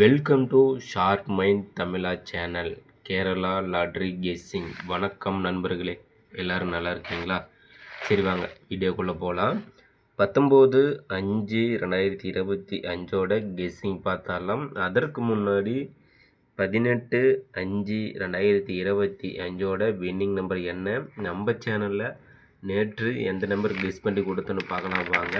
Welcome to shark mind Tamizha channel Kerala lottery guessing வணக்கம் நண்பர்களே. எல்லோரும் நல்லா இருக்கீங்களா? சரி வாங்க வீடியோக்குள்ளே போகலாம் பத்தொம்போது அஞ்சு ரெண்டாயிரத்தி இருபத்தி அஞ்சோட கெஸ்ஸிங் பார்த்தாலாம் அதற்கு முன்னாடி பதினெட்டு அஞ்சு ரெண்டாயிரத்தி இருபத்தி அஞ்சோட வின்னிங் நம்பர் என்ன? நம்ம சேனலில் நேற்று எந்த நம்பர் கெஸ் பண்ணி கொடுத்தோன்னு பார்க்கலாம் வாங்க.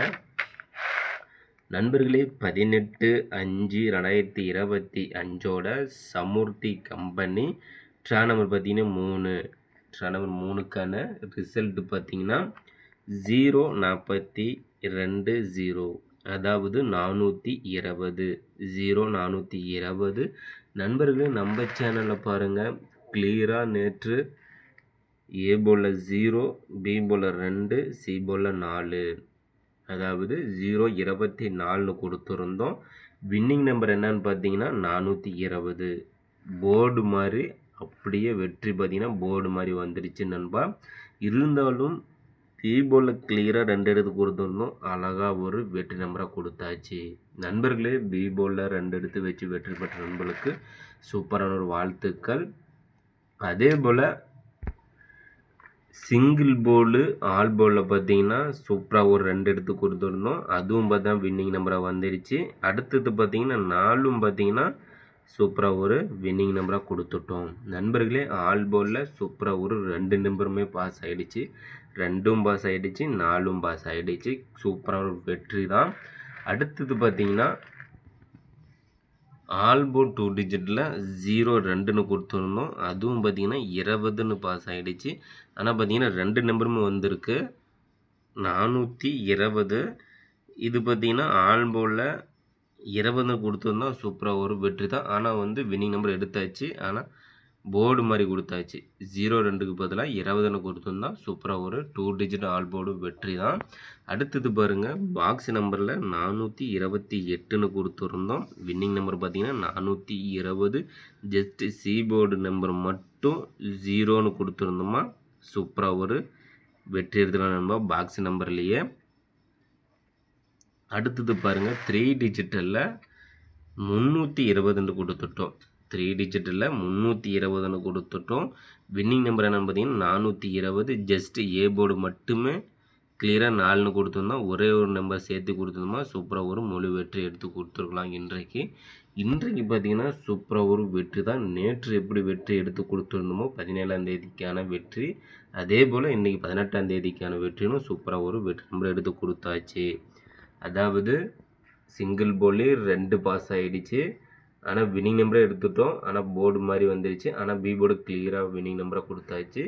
நண்பர்களே பதினெட்டு அஞ்சு ரெண்டாயிரத்தி இருபத்தி அஞ்சோட சமூர்த்தி கம்பெனி. ட்ரா நம்பர் பார்த்தீங்கன்னா மூணு. ட்ரா நம்பர் மூணுக்கான ரிசல்ட்டு பார்த்தீங்கன்னா ஜீரோ நாற்பத்தி ரெண்டு ஜீரோ அதாவது நானூற்றி இருபது. ஜீரோ நானூற்றி இருபது. நண்பர்களே நம்ம சேனலில் பாருங்கள் கிளியராக நேற்று ஏ போல் ஜீரோ பி போல் ரெண்டு சி போல் நாலு. அதாவது ஜீரோ இருபத்தி நாலுன்னு கொடுத்துருந்தோம். வின்னிங் நம்பர் என்னன்னு பார்த்தீங்கன்னா நானூற்றி இருபது. போர்டு மாதிரி அப்படியே வெற்றி பார்த்தீங்கன்னா போர்டு மாதிரி வந்துடுச்சு நண்பா. இருந்தாலும் பீபோலில் கிளியராக ரெண்டு எடுத்து கொடுத்துருந்தோம். அழகாக ஒரு வெற்றி நம்பராக கொடுத்தாச்சு. நண்பர்களே பீபோலில் ரெண்டு எடுத்து வச்சு வெற்றி பெற்ற நண்பர்களுக்கு சூப்பரான ஒரு வாழ்த்துக்கள். அதே போல் சிங்கிள் போலு ஆல் போலில் பார்த்தீங்கன்னா சூப்பராக ஒரு ரெண்டு எடுத்து கொடுத்துருந்தோம் அதுவும் பார்த்தா வின்னிங் நம்பராக வந்துடுச்சு அடுத்தது பார்த்தீங்கன்னா நாலும் பார்த்தீங்கன்னா சூப்பராக ஒரு வின்னிங் நம்பராக கொடுத்துட்டோம். நண்பர்களே ஆல் போலில் சூப்பராக ஒரு ரெண்டு நம்பருமே பாஸ் ஆகிடுச்சு ரெண்டும் பாஸ் ஆகிடுச்சு நாலும் பாஸ் ஆகிடுச்சு சூப்பராக ஒரு வெற்றி தான் அடுத்தது பார்த்தீங்கன்னா ஆல்போ டூ டிஜிட்டில் ஜீரோ ரெண்டுன்னு கொடுத்துருந்தோம். அதுவும் பார்த்திங்கன்னா இருபதுன்னு பாஸ் ஆகிடுச்சு ஆனால் பார்த்திங்கன்னா ரெண்டு நம்பருமே வந்திருக்கு. நானூற்றி இருபது. இது பார்த்திங்கன்னா ஆல்போவில் இருபதுன்னு கொடுத்துருந்தோம் சூப்பராக ஒரு வெற்றி தான். ஆனால் வந்து வின்னிங் நம்பர் எடுத்தாச்சு. ஆனால் போர்டு மாதிரி கொடுத்தாச்சு. ஜீரோ ரெண்டுக்கு பதிலாக இருபதுன்னு கொடுத்துருந்தோம் சூப்பராக ஒரு டூ டிஜிட் ஆல் போர்டு வெற்றி தான். அடுத்தது பாருங்கள் பாக்ஸ் நம்பரில் நானூற்றி இருபத்தி எட்டுன்னு கொடுத்துருந்தோம். வின்னிங் நம்பர் பார்த்திங்கன்னா நானூற்றி இருபது. ஜஸ்ட்டு சி போர்டு நம்பர் மட்டும் ஜீரோன்னு கொடுத்துருந்தோமா சூப்பராக ஒரு வெற்றி எடுத்துக்கலாம் நம்ப பாக்ஸ் நம்பர்லேயே அடுத்தது பாருங்கள் த்ரீ டிஜிட்டலில் முந்நூற்றி இருபதுன்னு கொடுத்துட்டோம். த்ரீ டிஜிட்டில் முந்நூற்றி இருபதுன்னு கொடுத்துட்டோம். வின்னிங் நம்பர் என்னென்னு பார்த்தீங்கன்னா நானூற்றி இருபது. ஜஸ்ட்டு ஏ போர்டு மட்டுமே கிளியராக நாலுன்னு கொடுத்துருந்தோம். ஒரே ஒரு நம்பர் சேர்த்து கொடுத்துருந்தோமா சூப்பராக ஒரு முழு வெற்றி எடுத்து கொடுத்துருக்கலாம் இன்றைக்கு. இன்றைக்கு பார்த்தீங்கன்னா சூப்பராக ஒரு வெற்றி தான். நேற்று எப்படி வெற்றி எடுத்து கொடுத்துருந்தோமோ பதினேழாம் தேதிக்கான வெற்றி. அதே போல் இன்றைக்கி பதினெட்டாம் தேதிக்கான வெற்றினும் சூப்பராக ஒரு வெற்றி நம்பர் எடுத்து கொடுத்தாச்சு. அதாவது சிங்கிள் போலி ரெண்டு பாஸ் ஆகிடுச்சு ஆனால் வினிங் நம்பரே எடுத்துட்டோம். ஆனால் போர்டு மாதிரி வந்துருச்சு. ஆனால் பி போர்டு கிளியராக வினிங் நம்பரை கொடுத்தாச்சு.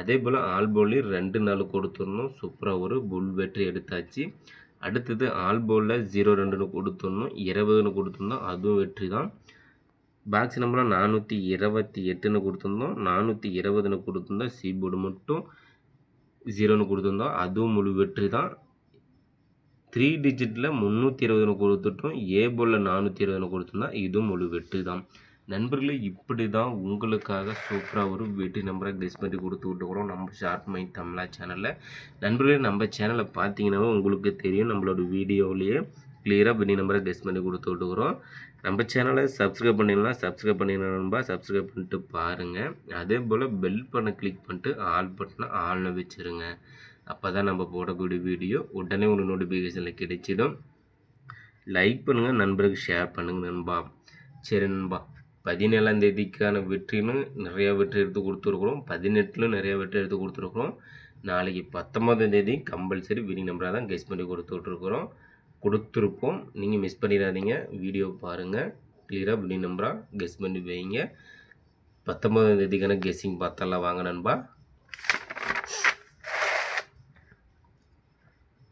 அதே போல் ஆல் ரெண்டு நாள் கொடுத்துடணும். சூப்பராக ஒரு புல் வெற்றி எடுத்தாச்சு. அடுத்தது ஆல் ஜீரோ ரெண்டுன்னு கொடுத்துடணும். இருபதுன்னு கொடுத்துருந்தோம் அதுவும் வெற்றி தான். பாக்ஸ் நம்பரில் நானூற்றி இருபத்தி எட்டுன்னு கொடுத்துருந்தோம். நானூற்றி இருபதுன்னு கொடுத்துருந்தோம் சி போர்டு மட்டும் ஜீரோன்னு கொடுத்துருந்தோம். அதுவும் முழு வெற்றி தான். த்ரீ டிஜிட்டில் முந்நூற்றி இருபதுன்னு கொடுத்துட்டோம். ஏ போலில் நானூற்றி இருபதுன்னு கொடுத்துருந்தா இதுவும் ஒரு வெட்டு தான். நண்பர்களே இப்படி தான் உங்களுக்காக சூப்பராக ஒரு வெட்டி நம்பரை கெஸ் பண்ணி கொடுத்து விட்டுக்கிறோம் நம்ம ஷார்ட் மைண்ட் தமிழா சேனலில். நண்பர்களே நம்ம சேனலை பார்த்தீங்கன்னாவே உங்களுக்கு தெரியும் நம்மளோட வீடியோவிலேயே கிளியராக வெட்டி நம்பரை கெஸ் பண்ணி கொடுத்து விட்டுக்கிறோம். நம்ம சேனலை சப்ஸ்கிரைப் பண்ணிடலாம் சப்ஸ்கிரைப் பண்ணிடணும்பா சப்ஸ்கிரைப் பண்ணிட்டு பாருங்கள் அதே போல் பெல் பண்ண கிளிக் பண்ணிட்டு ஆல் பட்டனை ஆள்னு வச்சுருங்க. அப்போ தான் நம்ம போடக்கூடிய வீடியோ உடனே ஒரு நோட்டிஃபிகேஷனில் கிடைச்சிடும். லைக் பண்ணுங்கள் நண்பருக்கு ஷேர் பண்ணுங்கள் நண்பா. சரி நண்பா. பதினேழாம் தேதிக்கான வெற்றின்னு நிறையா வெற்றி எடுத்து கொடுத்துருக்குறோம். பதினெட்டில் நிறையா வெற்றி எடுத்து கொடுத்துருக்குறோம். நாளைக்கு பத்தொம்பதாம் தேதி கம்பல்சரி வினி நம்பராக தான் கெஸ் பண்ணி கொடுத்துட்ருக்குறோம் கொடுத்துருப்போம். நீங்கள் மிஸ் பண்ணிடாதீங்க. வீடியோ பாருங்கள் கிளியராக வினி நம்பராக கெஸ் பண்ணி வைங்க. பத்தொம்பதாம் தேதிக்கான கெஸ்ஸிங் பார்த்தலாம் வாங்க நண்பா.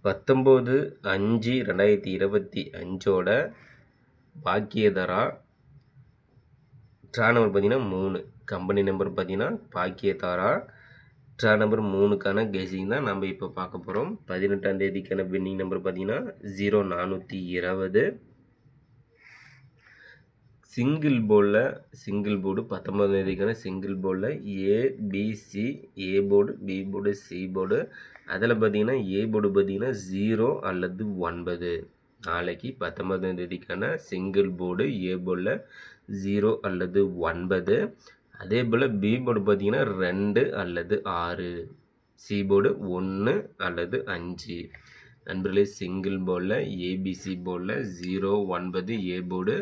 பத்தொம்போது அஞ்சு ரெண்டாயிரத்தி இருபத்தி அஞ்சோட பாக்கியதரா ட்ரா நம்பர் பார்த்தீங்கன்னா மூணு. கம்பெனி நம்பர் பார்த்தீங்கன்னா பாக்கியதாரா. ட்ரா நம்பர் மூணுக்கான கெஸிங் தான் நம்ம இப்போ பார்க்க போகிறோம் பதினெட்டாம் தேதிக்கான வின்னிங் நம்பர் பார்த்தீங்கன்னா ஜீரோ நானூற்றி இருபது. சிங்கிள் போர்டில் சிங்கிள் போர்டு பத்தொம்பதாம் தேதிக்கான சிங்கிள் போர்டில் ABC A board B board C board அதில் பார்த்தீங்கன்னா ஏ போர்டு பார்த்தீங்கன்னா ஜீரோ அல்லது ஒன்பது. நாளைக்கு பத்தொன்பதாம் தேதிக்கான சிங்கிள் போர்டு ஏ போர்டில் ஜீரோ அல்லது ஒன்பது. அதே போல் பி போர்டு பார்த்தீங்கன்னா ரெண்டு அல்லது ஆறு. சி போர்டு ஒன்று அல்லது அஞ்சு. நண்பர்களே சிங்கிள் போர்டில் ஏபிசி போர்டில் ஜீரோ ஒன்பது. ஏ போர்டு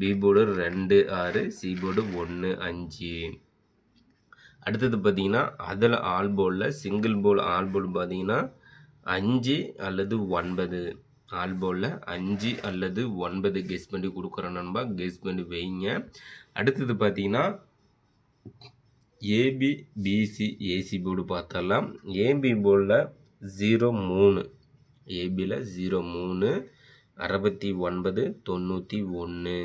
பி போர்டு ரெண்டு ஆறு. சி போர்டு ஒன்று அஞ்சு. அடுத்தது பார்த்தீங்கன்னா அதில் ஆல் போர்டில் சிங்கிள் போல் ஆல் போர்டு பார்த்தீங்கன்னா அஞ்சு அல்லது ஒன்பது. ஆல் போர்டில் அஞ்சு அல்லது ஒன்பது கெஸ் பண்ணி கொடுக்குறோம் நண்பா. கெஸ் பண்ணி வைங்க. அடுத்தது பார்த்தீங்கன்னா ஏபி பிசி ஏசி போர்டு பார்த்தாலாம் ஏபி போர்டில் ஜீரோ மூணு. ஏபியில் ஜீரோ மூணு. அறுபத்தி ஒன்பது தொண்ணூற்றி ஒன்று.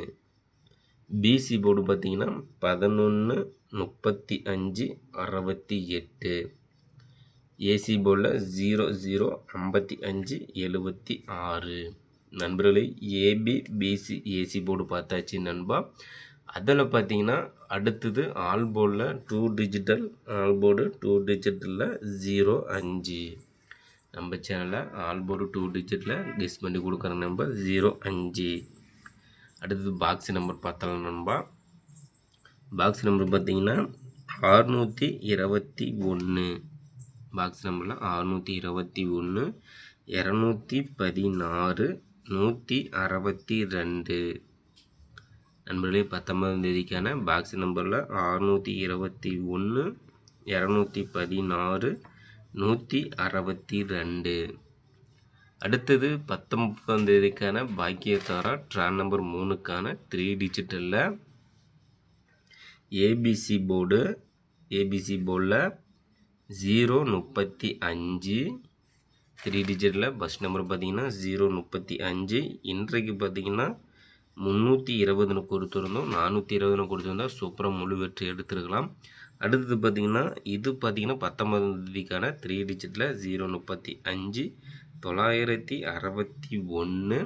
பிசி போர்டு பார்த்தீங்கன்னா பதினொன்று முப்பத்தி அஞ்சு அறுபத்தி எட்டு. ஏசி போர்டில் ஜீரோ ஜீரோ ஐம்பத்தி அஞ்சு எழுபத்தி ஆறு. நண்பர்களே ஏபி பிசி ஏசி போர்டு பார்த்தாச்சு நண்பா. அதில் பார்த்தீங்கன்னா அடுத்தது all board two digital all board two டிஜிட்டலில் ஜீரோ அஞ்சு. நம்ம சேனலில் ஆல் போர்டு டூ டிஜிட்டில் கெஸ் பண்ணி கொடுக்குற நம்பர் ஜீரோ அஞ்சு. அடுத்தது பாக்ஸ் நம்பர் பார்த்தலாம் நண்பா. பாக்ஸ் நம்பர் பார்த்தீங்கன்னா அறுநூற்றி இருபத்தி ஒன்று பாக்ஸ் நம்பரில் அறுநூற்றி இருபத்தி ஒன்று இரநூத்தி பதினாறு நூற்றி அறுபத்தி ரெண்டு. நண்பர்களே பத்தொன்பதாம் தேதிக்கான பாக்ஸ் நம்பரில் அறுநூற்றி இருபத்தி ஒன்று இரநூத்தி பதினாறு நூற்றி அறுபத்தி ரெண்டு. அடுத்தது பத்தொன்பதாம் தேதிக்கான பாக்கியத்தாரா ட்ரான் நம்பர் மூணுக்கான த்ரீ டிஜிட்டலில் ஏபிசி போர்டு ஏபிசி போர்டில் ஜீரோ முப்பத்தி அஞ்சு. த்ரீ டிஜிட்டில் பஸ் நம்பர் பார்த்தீங்கன்னா ஜீரோ முப்பத்தி அஞ்சு. இன்றைக்கு பார்த்தீங்கன்னா முந்நூற்றி இருபதுன்னு கொடுத்துருந்தோம். நானூற்றி இருபதுன்னு கொடுத்துருந்தோம் சூப்பராக முழு வெற்றி எடுத்துருக்கலாம். அடுத்தது பார்த்தீங்கன்னா இது பார்த்தீங்கன்னா பத்தொன்பதாம் தேதிக்கான த்ரீ டிஜிட்டில் ஜீரோ முப்பத்தி அஞ்சு. தொள்ளாயிரத்தி அறுபத்தி ஒன்று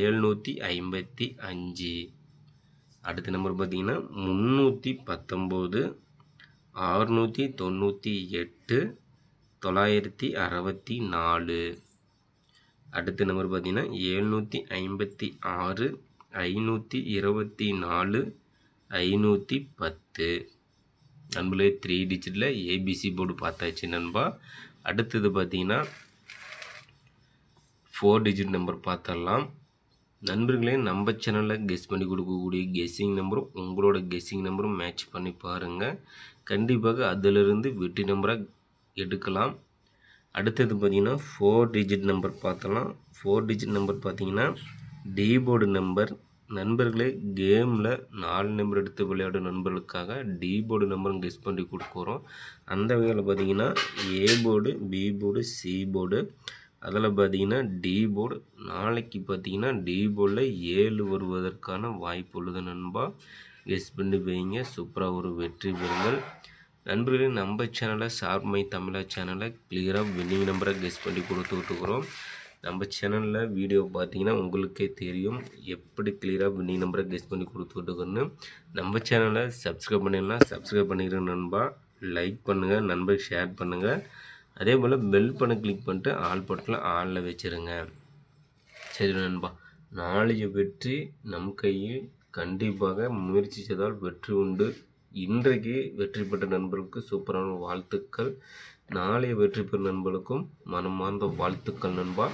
ஏழ்நூற்றி ஐம்பத்தி அஞ்சு. அடுத்த நம்பர் பார்த்தீங்கன்னா முந்நூற்றி பத்தொம்போது ஆறுநூற்றி தொண்ணூற்றி எட்டு தொள்ளாயிரத்தி அறுபத்தி நாலு. அடுத்த நம்பர் பார்த்தீங்கன்னா எழுநூற்றி ஐம்பத்தி ஆறு ஐநூற்றி இருபத்தி நாலு ஐநூற்றி பத்து. நண்பர்களே த்ரீ டிஜிட்டில் ஏபிசி போர்டு பார்த்தாச்சு நண்பா. அடுத்தது பார்த்திங்கன்னா ஃபோர் டிஜிட் நம்பர் பார்த்துடலாம். நண்பர்களே நம்ம சேனலில் கெஸ் பண்ணி கொடுக்கக்கூடிய கெஸ்ஸிங் நம்பரும் உங்களோட கெஸ்ஸிங் நம்பரும் மேட்ச் பண்ணி பாருங்கள் கண்டிப்பாக அதிலிருந்து வெட்டி நம்பராக எடுக்கலாம். அடுத்தது பார்த்திங்கன்னா ஃபோர் டிஜிட் நம்பர் பார்த்தலாம் ஃபோர் டிஜிட் நம்பர் பார்த்தீங்கன்னா டீபோர்டு நம்பர் நண்பர்களே கேமில் நாலு நம்பர் எடுத்து விளையாடும் நண்பர்களுக்காக டி போர்டு நம்பரும் கெஸ் பண்ணி கொடுக்குறோம் அந்த வகையில் பார்த்தீங்கன்னா A board B board C board அதில் பார்த்தீங்கன்னா டி போர்டு நாளைக்கு பார்த்தீங்கன்னா டி போர்டில் ஏழு வருவதற்கான வாய்ப்பு உள்ளது நண்பா. கெஸ் பண்ணி வைங்க சூப்பராக ஒரு வெற்றி பெறுங்கள். நண்பர்களே நம்ம சேனலை சார்மை தமிழா சேனலை கிளியராக வின்னிங் நம்பரை கெஸ் பண்ணி கொடுத்துட்ருக்குறோம் நம்ம சேனலில் வீடியோ பார்த்தீங்கன்னா உங்களுக்கே தெரியும் எப்படி கிளியராக வின்னிங் நம்பரை கெஸ் பண்ணி கொடுத்துட்ருக்குன்னு நம்ம சேனலை சப்ஸ்கிரைப் பண்ணிடலாம் சப்ஸ்கிரைப் பண்ணிக்கிறேன் நண்பா. லைக் பண்ணுங்கள் நண்பர் ஷேர் பண்ணுங்கள் அதே போல் பெல் பண்ண கிளிக் பண்ணிட்டு ஆல் பட்டில் ஆளில் வச்சுருங்க. சரி நண்பா நாளைய வெற்றி நம் கையில் கண்டிப்பாக முயற்சி செய்தால் வெற்றி உண்டு. இன்றைக்கு வெற்றி பெற்ற நண்பருக்கு சூப்பரான வாழ்த்துக்கள். நாளைய வெற்றி பெறும் நண்பர்களுக்கும் மனமார்ந்த வாழ்த்துக்கள் நண்பா.